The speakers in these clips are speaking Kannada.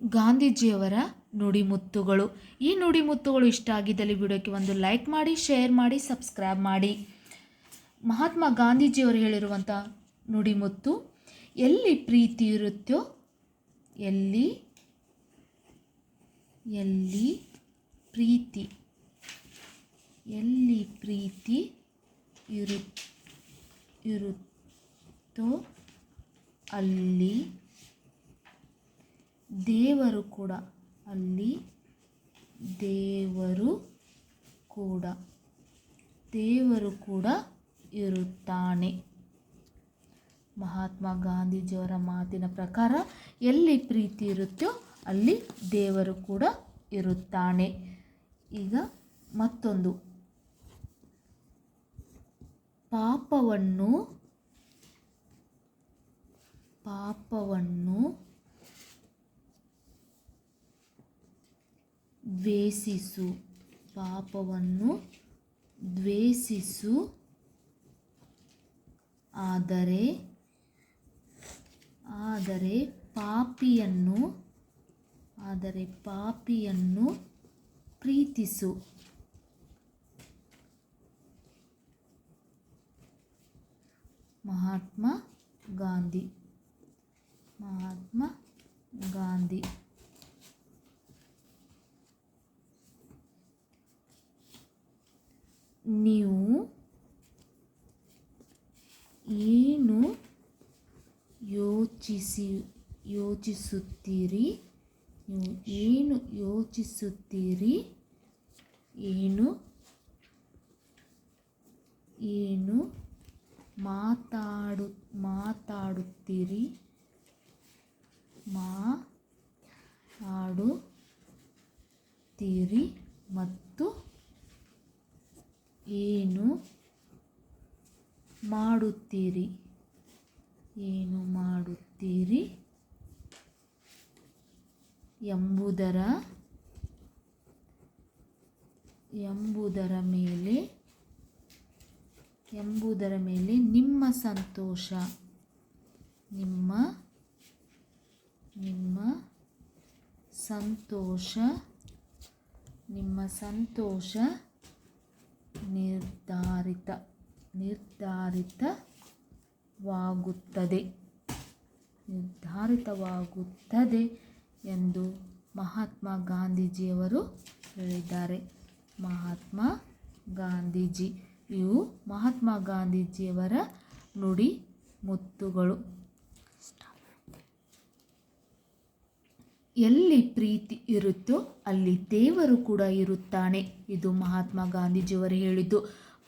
ಗಾಂಧೀಜಿಯವರ ನುಡಿಮುತ್ತುಗಳು. ಈ ನುಡಿಮುತ್ತುಗಳು ಇಷ್ಟ ಆಗಿದ್ದಲ್ಲಿ ವಿಡಿಯೋಕ್ಕೆ ಒಂದು ಲೈಕ್ ಮಾಡಿ, ಶೇರ್ ಮಾಡಿ, ಸಬ್ಸ್ಕ್ರೈಬ್ ಮಾಡಿ. ಮಹಾತ್ಮ ಗಾಂಧೀಜಿಯವರು ಹೇಳಿರುವಂಥ ನುಡಿಮುತ್ತು, ಎಲ್ಲಿ ಪ್ರೀತಿ ಇರುತ್ತೋ, ಎಲ್ಲಿ ಎಲ್ಲಿ ಪ್ರೀತಿ ಎಲ್ಲಿ ಪ್ರೀತಿ ಇರು, ಇರುತ್ತೋ, ಅಲ್ಲಿ ದೇವರು ಕೂಡ. ಅಲ್ಲಿ ದೇವರು ಕೂಡ. ದೇವರು ಕೂಡ ಇರುತ್ತಾನೆ. ಮಹಾತ್ಮ ಗಾಂಧೀಜಿಯವರ ಮಾತಿನ ಪ್ರಕಾರ ಎಲ್ಲಿ ಪ್ರೀತಿ ಇರುತ್ತೋ ಅಲ್ಲಿ ದೇವರು ಕೂಡ ಇರುತ್ತಾನೆ. ಈಗ ಮತ್ತೊಂದು. ಪಾಪವನ್ನು ಪಾಪವನ್ನು ದ್ವೇಷಿಸು. ಪಾಪವನ್ನು ದ್ವೇಷಿಸು. ಆದರೆ ಆದರೆ ಪಾಪಿಯನ್ನು ಆದರೆ ಪಾಪಿಯನ್ನು ಪ್ರೀತಿಸು. ಮಹಾತ್ಮ ಗಾಂಧಿ. ಮಹಾತ್ಮ ಗಾಂಧಿ. ನೀವು ಏನು ಯೋಚಿಸಿ ಯೋಚಿಸುತ್ತೀರಿ? ನೀವು ಏನು ಯೋಚಿಸುತ್ತೀರಿ? ಏನು? ಏನು ಮಾತಾಡು ಮಾತಾಡುತ್ತೀರಿ? ಮಾತಾಡುತ್ತೀರಿ? ಏನು ಮಾಡುತ್ತೀರಿ? ಏನು ಮಾಡುತ್ತೀರಿ? ಎಂಬುದರ ಎಂಬುದರ ಮೇಲೆ ಎಂಬುದರ ಮೇಲೆ ನಿಮ್ಮ ಸಂತೋಷ. ನಿಮ್ಮ ನಿಮ್ಮ ಸಂತೋಷ ನಿಮ್ಮ ಸಂತೋಷ. ನಿರ್ಧಾರಿತ ನಿರ್ಧಾರಿತವಾಗುತ್ತದೆ. ನಿರ್ಧಾರಿತವಾಗುತ್ತದೆ ಎಂದು ಮಹಾತ್ಮ ಗಾಂಧೀಜಿಯವರು ಹೇಳಿದ್ದಾರೆ. ಮಹಾತ್ಮ ಗಾಂಧೀಜಿ ಇವು ಮಹಾತ್ಮ ಗಾಂಧೀಜಿಯವರ ನುಡಿ ಮುತ್ತುಗಳು. ಎಲ್ಲಿ ಪ್ರೀತಿ ಇರುತ್ತೋ ಅಲ್ಲಿ ದೇವರು ಕೂಡ ಇರುತ್ತಾನೆ ಇದು ಮಹಾತ್ಮ ಗಾಂಧೀಜಿಯವರು ಹೇಳಿದ್ದು.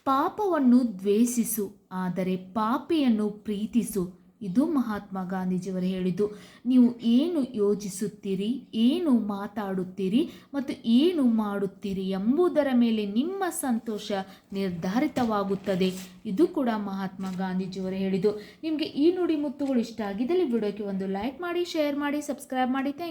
ಪಾಪವನ್ನು ದ್ವೇಷಿಸು, ಆದರೆ ಪಾಪಿಯನ್ನು ಪ್ರೀತಿಸು, ಇದು ಮಹಾತ್ಮ ಗಾಂಧೀಜಿಯವರು ಹೇಳಿದ್ದು. ನೀವು ಏನು ಯೋಚಿಸುತ್ತೀರಿ, ಏನು ಮಾತಾಡುತ್ತೀರಿ ಮತ್ತು ಏನು ಮಾಡುತ್ತೀರಿ ಎಂಬುದರ ಮೇಲೆ ನಿಮ್ಮ ಸಂತೋಷ ನಿರ್ಧಾರಿತವಾಗುತ್ತದೆ. ಇದು ಕೂಡ ಮಹಾತ್ಮ ಗಾಂಧೀಜಿಯವರು ಹೇಳಿದ್ದು. ನಿಮಗೆ ಈ ನುಡಿ ಮುತ್ತುಗಳು ಇಷ್ಟ ಆಗಿದ್ದಲ್ಲಿ ವಿಡಿಯೋಕ್ಕೆ ಒಂದು ಲೈಕ್ ಮಾಡಿ, ಶೇರ್ ಮಾಡಿ, ಸಬ್ಸ್ಕ್ರೈಬ್ ಮಾಡಿ. ಥ್ಯಾಂಕ್